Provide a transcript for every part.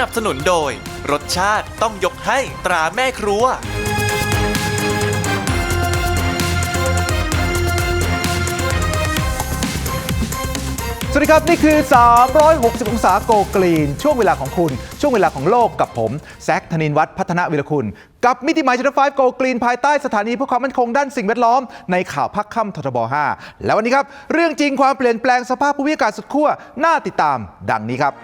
นับสนุนโดย รสชาติต้องยกให้ตราแม่ครัว สวัสดีครับ นี่คือ 360 องศาโกกรีน ช่วงเวลาของคุณ ช่วงเวลาของโลกกับผมแซคธนินวัฒน์พัฒนวิรคุณ กับมิติใหม่ชันไฟโกกรีนภายใต้สถานีเพื่อความมั่นคงด้านสิ่งแวดล้อม ในข่าวพักค่ำททบ 5 แล้ววันนี้ครับ เรื่องจริงความเปลี่ยนแปลงสภาพภูมิอากาศสุดขั้วน่าติดตาม ดังนี้ครับ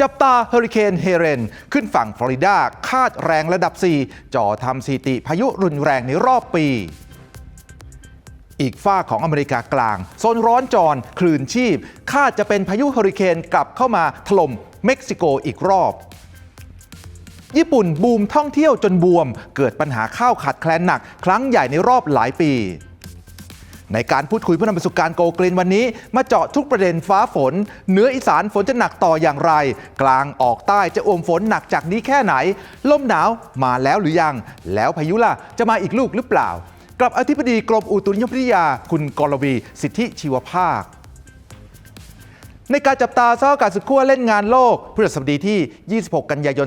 จับตาเฮอริเคนเฮเรน ขึ้นฝั่งฟลอริดาคาดแรงระดับ 4 จ่อทำสถิติพายุรุนแรงในรอบปี อีกฝ้าของอเมริกากลาง โซนร้อนจรคลื่นชีพ คาดจะเป็นพายุเฮอริเคนกลับเข้ามาถล่มเม็กซิโกอีกรอบ ญี่ปุ่นบูมท่องเที่ยวจนบวม เกิดปัญหาข้าวขาดแคลนหนัก ครั้งใหญ่ในรอบหลายปี ในการพูดคุยเพื่อนำไปสู่การโกกลินวันนี้ มาเจาะทุกประเด็นฟ้าฝนเหนืออีสานฝนจะหนักต่ออย่างไร กลางออกใต้จะอมฝนหนักจากนี้แค่ไหน ลมหนาวมาแล้วหรือยัง แล้วพายุล่ะจะมาอีกลูกหรือเปล่า กับอธิบดีกรมอุตุนิยมวิทยา คุณกรวี สิทธิชีวภาค ในการจับตาสภาพอากาศสุดขั้วเล่นงานโลกพฤหัสบดีที่ 26 กันยายน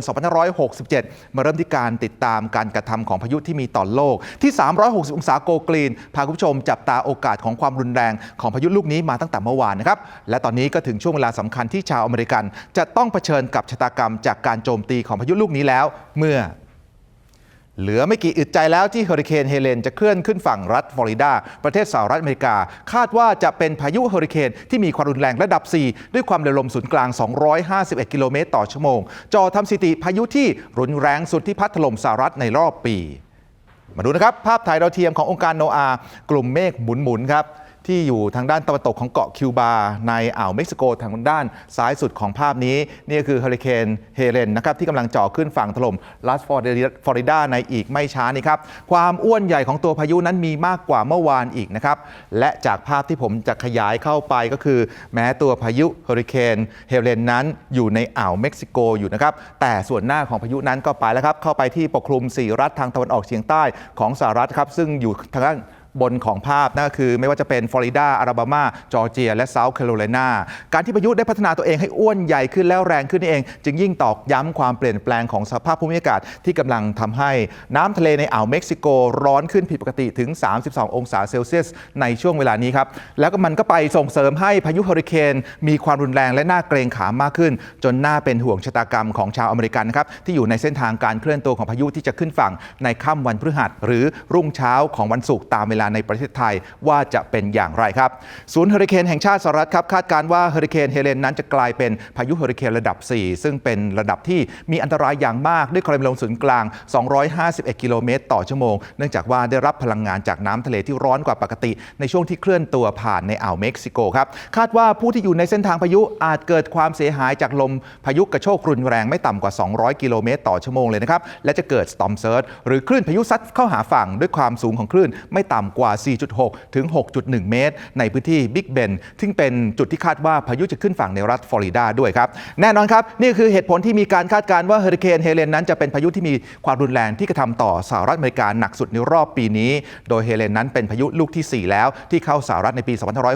2567 มาเริ่มที่การติดตามการกระทำของพายุที่มีต่อโลกที่ 360 องศาโกกรีน พาคุณผู้ชมจับตาโอกาสของความรุนแรงของพายุลูกนี้มาตั้งแต่เมื่อวานนะครับ และตอนนี้ก็ถึงช่วงเวลาสำคัญที่ชาวอเมริกัน จะต้องเผชิญกับชะตากรรมจากการโจมตีของพายุลูกนี้แล้ว เมื่อ เหลือไม่กี่อึดใจแล้วที่เฮอริเคนเฮเลนจะเคลื่อนขึ้นฝั่งรัฐฟลอริดา ประเทศสหรัฐอเมริกา คาดว่าจะเป็นพายุเฮอริเคนที่มีความรุนแรงระดับ 4 ด้วยความเร็วลมศูนย์กลาง 251 กิโลเมตรต่อชั่วโมง จอทำสถิติพายุที่รุนแรงสุดที่พัดถล่มสหรัฐในรอบปี มาดูนะครับ ภาพถ่ายดาวเทียมขององค์การโนอา กลุ่มเมฆหมุนๆครับ ที่อยู่ทางด้านตะวันตกของเกาะคิวบา ในอ่าวเม็กซิโกทางด้านซ้ายสุดของภาพนี้ นี่คือเฮอริเคนเฮเลนนะครับที่กำลังจ่อขึ้นฝั่งถล่มรัสฟลอริดาในอีกไม่ช้านี้ครับ ความอ้วนใหญ่ของตัวพายุนั้นมีมากกว่าเมื่อวานอีกนะครับและจากภาพที่ผมจะขยายเข้าไปก็คือ แม้ตัวพายุเฮอริเคนเฮเลนนั้นอยู่ในอ่าวเม็กซิโกอยู่นะครับแต่ส่วนหน้าของพายุนั้นก็ไปแล้วครับเข้าไปที่ปกคลุม 4 รัฐทางตะวันออกเฉียงใต้ของสหรัฐครับซึ่งอยู่ทางด้าน บนของภาพนั่นก็คือไม่ว่าจะเป็นฟลอริดา อาราบามา จอร์เจีย และเซาท์แคโรไลนา การที่พายุได้พัฒนาตัวเองให้อ้วนใหญ่ขึ้นแล้วแรงขึ้นนี่เอง จึงยิ่งตอกย้ำความเปลี่ยนแปลงของสภาพภูมิอากาศที่กำลังทำให้น้ำทะเลในอ่าวเม็กซิโกร้อนขึ้นผิดปกติถึง 32 องศาเซลเซียส ในช่วงเวลานี้ครับ แล้วก็มันก็ไปส่งเสริมให้พายุเฮอริเคนมีความรุนแรงและน่าเกรงขามมากขึ้น จนน่าเป็นห่วงชะตากรรมของชาวอเมริกันนครับที่อยู่ในเส้นทางการเคลื่อนตัวของพายุที่จะขึ้นฝั่งในค่ำวันพฤหัสหรือรุ่งเช้าของวันศุกร์ตามเวลาในประเทศไทยว่าจะเป็นอย่างไรครับ ศูนย์เฮอริเคนแห่งชาติสหรัฐครับคาดการว่าเฮอริเคนเฮเลนนั้นจะกลายเป็นพายุเฮอริเคนระดับ 4 ซึ่งเป็นระดับที่มีอันตรายอย่างมากด้วยความเร็วลมศูนย์กลาง 251 กิโลเมตรต่อชั่วโมง เนื่องจากว่าได้รับพลังงานจากน้ำทะเลที่ร้อนกว่าปกติ ในช่วงที่เคลื่อนตัวผ่านในอ่าวเม็กซิโกครับคาดว่าผู้ที่อยู่ในเส้นทางพายุอาจเกิดความเสียหายจากลมพายุกระโชกรุนแรงไม่ต่ำกว่า 200 กิโลเมตรต่อชั่วโมงเลยนะครับและจะเกิด storm surge หรือคลื่นพายุซัดเข้าหาฝั่งด้วยความสูงของคลื่นไม่ต่ำกว่า 4.6 ถึง 6.1 เมตร ในพื้นที่บิ๊กเบนซึ่งเป็นจุดที่คาดว่าพายุจะขึ้นฝั่งในรัฐฟลอริดาด้วยครับ แน่นอนครับ นี่คือเหตุผลที่มีการคาดการณ์ว่าเฮอริเคนเฮเลนนั้นจะเป็นพายุที่มีความรุนแรงที่กระทำต่อสหรัฐอเมริกาหนักสุดในรอบปีนี้ โดยเฮเลนนั้นเป็นพายุลูกที่ 4 แล้วที่เข้าสหรัฐในปี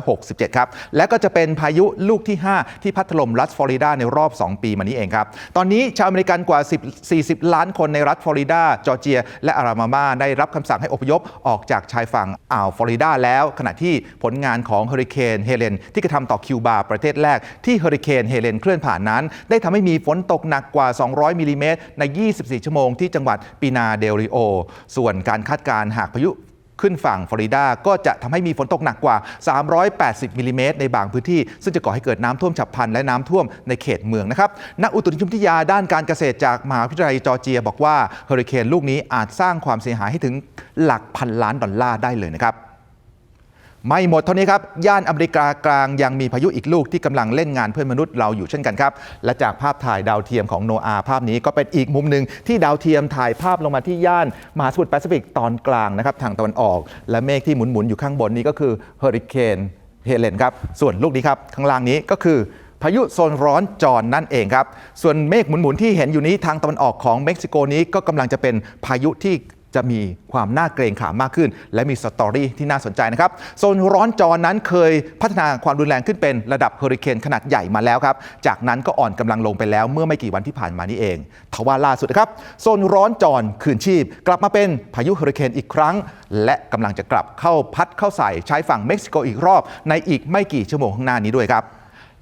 2567 ครับ และก็จะเป็นพายุลูกที่ 5 ที่พัดถล่มรัฐฟลอริดาในรอบ 2 ปีมานี้เองครับ ตอนนี้ชาวอเมริกันกว่า 10 40 ล้านคนในรัฐฟลอริดาจอร์เจีย และอาราบามาได้รับคำสั่งให้อพยพออกจากชายฝั่งอ่าวฟลอริดาแล้ว ขณะที่ผลงานของเฮอริเคนเฮเลนที่กระทำต่อคิวบาประเทศแรก ที่เฮอริเคนเฮเลนเคลื่อนผ่านนั้น ได้ทำให้มีฝนตกหนักกว่า 200 มิลลิเมตรใน 24 ชั่วโมงที่จังหวัดปีนาเดลริโอ ส่วนการคาดการณ์หากพายุ ขึ้นฝั่งฟลอริดาก็จะทำให้มีฝนตกหนักกว่า 380มิลลิเมตรในบางพื้นที่ ซึ่งจะก่อให้เกิดน้ำท่วมฉับพลันและน้ำท่วมในเขตเมืองนะครับนักอุตุนิยมวิทยาด้านการเกษตรจากมหาวิทยาลัยจอร์เจีย บอกว่าเฮอริเคนลูกนี้อาจสร้างความเสียหายให้ถึงหลักพันล้านดอลลาร์ได้เลยนะครับ ไม่หมดเท่านี้ครับ ย่านอเมริกากลางยังมีพายุอีกลูกที่กำลังเล่นงานเพื่อนมนุษย์เราอยู่เช่นกันครับ และจากภาพถ่ายดาวเทียมของโนอาภาพนี้ก็เป็นอีกมุมหนึ่งที่ดาวเทียมถ่ายภาพลงมาที่ย่านมหาสมุทรแปซิฟิกตอนกลางนะครับทางตะวันออก และเมฆที่หมุนๆอยู่ข้างบนนี้ก็คือเฮอริเคนเฮเลนครับส่วนลูกนี้ครับข้างล่างนี้ก็คือพายุโซนร้อนจอนนั่นเองครับ ส่วนเมฆหมุนๆที่เห็นอยู่นี้ทางตะวันออกของเม็กซิโกนี้ก็กำลังจะเป็นพายุที่ จะมีความน่าเกรงขามมากขึ้น และมีสตอรี่ที่น่าสนใจนะครับโซนร้อนจอนั้นเคยพัฒนาความรุนแรงขึ้นเป็นระดับเฮอริเคนขนาดใหญ่มาแล้วครับ จากนั้นก็อ่อนกำลังลงไปแล้วเมื่อไม่กี่วันที่ผ่านมานี่เองทว่าล่าสุดนะครับโซนร้อนจอนคืนชีพ กลับมาเป็นพายุเฮอริเคนอีกครั้ง และกำลังจะกลับเข้าพัดเข้าใส่ชายฝั่งเม็กซิโกอีกรอบ ในอีกไม่กี่ชั่วโมงข้างหน้านี้ด้วยครับ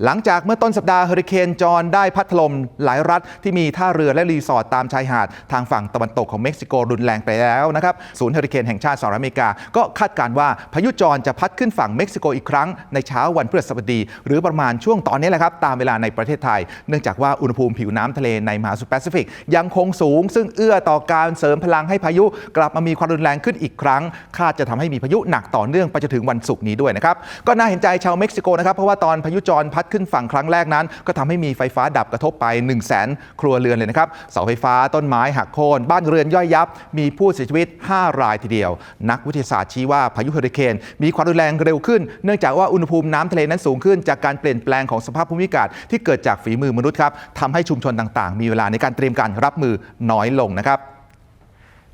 หลังจากเมื่อต้นสัปดาห์เฮอริเคนจอห์นได้พัดถล่มหลายรัฐที่มีท่าเรือและรีสอร์ทตามชายหาด ทางฝั่งตะวันตกของเม็กซิโกรุนแรงไปแล้วนะครับศูนย์เฮอริเคนแห่งชาติสหรัฐอเมริกา ก็คาดการณ์ว่าพายุจอห์นจะพัดขึ้นฝั่งเม็กซิโกอีกครั้งในเช้าวันพฤหัสบดี หรือประมาณช่วงตอนนี้แหละครับตามเวลาในประเทศไทย เนื่องจากว่าอุณหภูมิผิวน้ำทะเลในมหาสมุทรแปซิฟิกยังคงสูง ซึ่งเอื้อต่อการเสริมพลังให้พายุ กลับมามีความรุนแรงขึ้นอีกครั้ง คาดจะทำให้มีพายุหนักต่อเนื่องไปจนถึงวันศุกร์นี้ด้วยนะครับก็น่าเห็นใจชาวเม็กซิโกนะครับเพราะว่าตอนพายุจรพัดขึ้นฝั่งครั้งแรกนั้น ก็ทำให้มีไฟฟ้าดับกระทบไป 1 0 0 0 0แสนครัวเรือนเลยนะครับเสาไฟฟ้าต้นไม้หักโค่นบ้านเรือนย่อยยับ มีผู้เสียชีวิต 5 รายทีเดียว นักวิทยาศาสตร์ชี้ว่าพายุเฮอริเคน มีความรุนแรงเร็วขึ้น เนื่องจากว่าอุณหภูมิน้ำทะเลนั้นสูงขึ้น จากการเปลี่ยนแปลงของสภาพภูมิอากาศที่เกิดจากฝีมือมนุษย์ครับทำให้ชุมชนต่างๆ มีเวลาในการเตรียมการรับมือน้อยลงนะครับ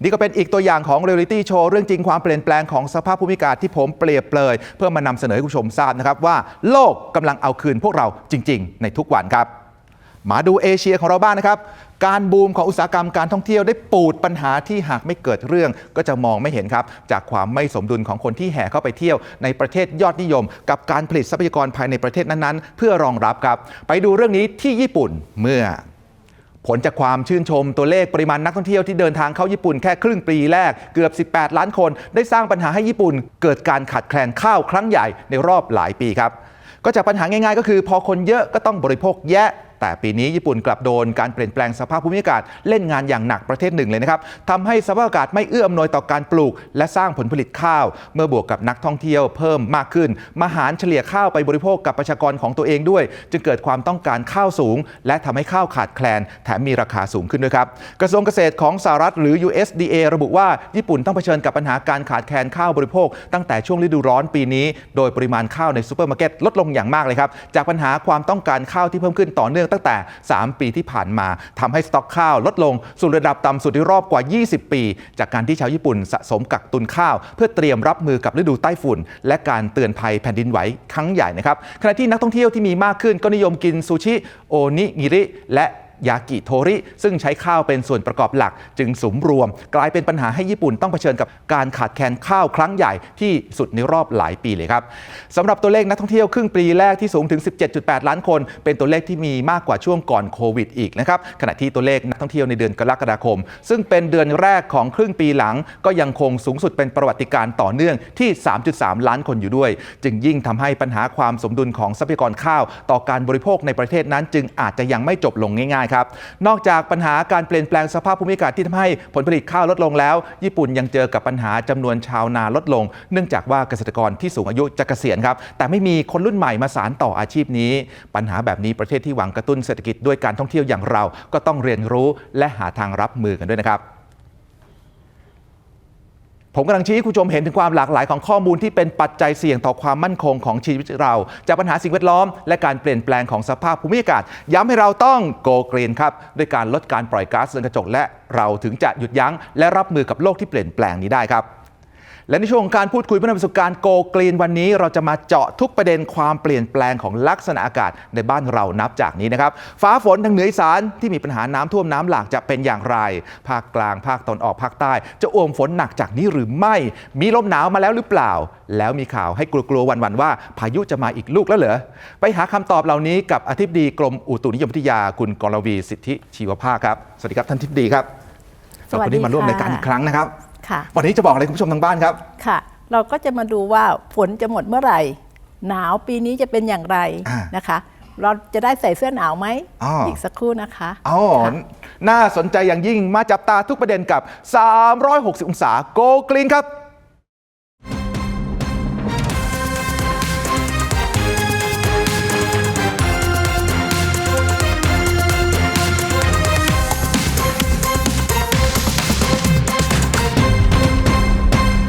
นี่ก็เป็นอีกตัวอย่างของเรียลิตี้โชว์เรื่องจริงความเปลี่ยนแปลงของสภาพภูมิอากาศที่ผมเปรียบเปรยเพื่อมานำเสนอให้คุณผู้ชมทราบนะครับว่าโลกกำลังเอาคืนพวกเราจริง ๆ ในทุกวันครับมาดูเอเชียของเราบ้างนะครับ การบูมของอุตสาหกรรมการท่องเที่ยวได้ปูดปัญหาที่หากไม่เกิดเรื่อง ก็จะมองไม่เห็นครับ จากความไม่สมดุลของคนที่แห่เข้าไปเที่ยวในประเทศยอดนิยม กับการผลิตทรัพยากรภายในประเทศนั้นๆ เพื่อรองรับครับ ไปดูเรื่องนี้ที่ญี่ปุ่นเมื่อ ผลจากความชื่นชมตัวเลขปริมาณนักท่องเที่ยวที่เดินทางเข้าญี่ปุ่นแค่ครึ่งปีแรกเกือบ 18 ล้านคน ได้สร้างปัญหาให้ญี่ปุ่น เกิดการขาดแคลนข้าวครั้งใหญ่ในรอบหลายปีครับก็จากปัญหาง่ายๆ ก็คือ พอคนเยอะก็ต้องบริโภคแยะ แต่ปีนี้ญี่ปุ่นกลับโดนการเปลี่ยนแปลงสภาพภูมิอากาศเล่นงานอย่างหนักประเทศหนึ่งเลยนะครับทำให้สภาพอากาศไม่เอื้ออำนวยต่อการปลูก และสร้างผลผลิตข้าว เมื่อบวกกับนักท่องเที่ยวเพิ่มมากขึ้น มาหารเฉลี่ยข้าวไปบริโภคกับประชากรของตัวเองด้วย จึงเกิดความต้องการข้าวสูง และทำให้ข้าวขาดแคลน แถมมีราคาสูงขึ้นด้วยครับกระทรวงเกษตรของสหรัฐหรือ USDA ระบุว่าญี่ปุ่นต้องเผชิญกับปัญหาการขาดแคลนข้าวบริโภค ตั้งแต่ช่วงฤดูร้อนปีนี้ โดยปริมาณข้าวในซูเปอร์มาร์เก็ตลดลงอย่างมากเลยครับจากปัญหาความต้องการข้าวที่เพิ่มขึ้นต่อเนื่องตั้งแต่ 3 ปีที่ผ่านมาทำให้สต็อกข้าวลดลงสู่ระดับต่ำสุดในรอบกว่า 20 ปี จากการที่ชาวญี่ปุ่นสะสมกักตุนข้าว เพื่อเตรียมรับมือกับฤดูใต้ฝุ่น และการเตือนภัยแผ่นดินไหวครั้งใหญ่นะครับขณะที่นักท่องเที่ยวที่มีมากขึ้นก็นิยมกินซูชิโอนิงิริและ ยากิโทริ ซึ่งใช้ข้าวเป็นส่วนประกอบหลัก จึงสมรวม กลายเป็นปัญหาให้ญี่ปุ่นต้องเผชิญกับการขาดแคลนข้าวครั้งใหญ่ที่สุดในรอบหลายปีเลยครับสำหรับตัวเลขนักท่องเที่ยวครึ่งปีแรกที่สูงถึง 17.8 ล้านคน เป็นตัวเลขที่มีมากกว่าช่วงก่อนโควิดอีกนะครับขณะที่ตัวเลขนักท่องเที่ยวในเดือนกรกฎาคม ซึ่งเป็นเดือนแรกของครึ่งปีหลัง ก็ยังคงสูงสุดเป็นประวัติการณ์ต่อเนื่องที่ 3.3 ล้านคนอยู่ด้วย จึงยิ่งทำให้ปัญหาความสมดุลของทรัพยากรข้าว ต่อการบริโภคในประเทศนั้น จึงอาจจะยังไม่จบลงง่ายครับ นอกจากปัญหาการเปลี่ยนแปลงสภาพภูมิอากาศที่ทำให้ผลผลิตข้าวลดลงแล้ว ญี่ปุ่นยังเจอกับปัญหาจำนวนชาวนาลดลง เนื่องจากว่าเกษตรกรที่สูงอายุจะเกษียณครับ แต่ไม่มีคนรุ่นใหม่มาสานต่ออาชีพนี้ ปัญหาแบบนี้ประเทศที่หวังกระตุ้นเศรษฐกิจด้วยการท่องเที่ยวอย่างเรา ก็ต้องเรียนรู้และหาทางรับมือกันด้วยนะครับ ผมกำลังชี้ให้คุณผู้ชมเห็นถึงความหลากหลายของข้อมูลที่เป็นปัจจัยเสี่ยงต่อความมั่นคงของชีวิตเรา จากปัญหาสิ่งแวดล้อม และการเปลี่ยนแปลงของสภาพภูมิอากาศ ย้ำให้เราต้องโกกรีนครับด้วยการลดการปล่อยก๊าซเรือนกระจกและเราถึงจะหยุดยั้ง และรับมือกับโลกที่เปลี่ยนแปลงนี้ได้ครับ และในช่วงของการพูดคุยเพื่อนำประสบการณ์โกกรีนวันนี้ เราจะมาเจาะทุกประเด็นความเปลี่ยนแปลงของลักษณะอากาศในบ้านเรานับจากนี้นะครับ ฟ้าฝนทางเหนืออีสานที่มีปัญหาน้ำท่วมน้ำหลากจะเป็นอย่างไร ภาคกลางภาคตอนออกภาคใต้ จะอ่วมฝนหนักจากนี้หรือไม่ มีลมหนาวมาแล้วหรือเปล่า แล้วมีข่าวให้กลัวๆวันๆว่า พายุจะมาอีกลูกแล้วเหรอไปหาคำตอบเหล่านี้กับอธิบดีกรมอุตุนิยมวิทยาคุณกรวีสิทธิชีวภาคครับสวัสดีครับท่านทิบดีครับสวัสดีขอบคุณที่มาร่วมค่ะรายการอีกครั้งนะครับ ค่ะ วันนี้จะบอกอะไรคุณผู้ชมทางบ้านครับ ค่ะ เราก็จะมาดูว่าฝนจะหมดเมื่อไหร่ หนาวปีนี้จะเป็นอย่างไรอ่านะคะ เราจะได้ใส่เสื้อหนาวไหมอ๋ออีอีกสักครู่นะคะ อ๋อค่ะน่าสนใจอย่างยิ่งมาจับตาทุกประเด็นกับ 360 องศาโกกรีนครับ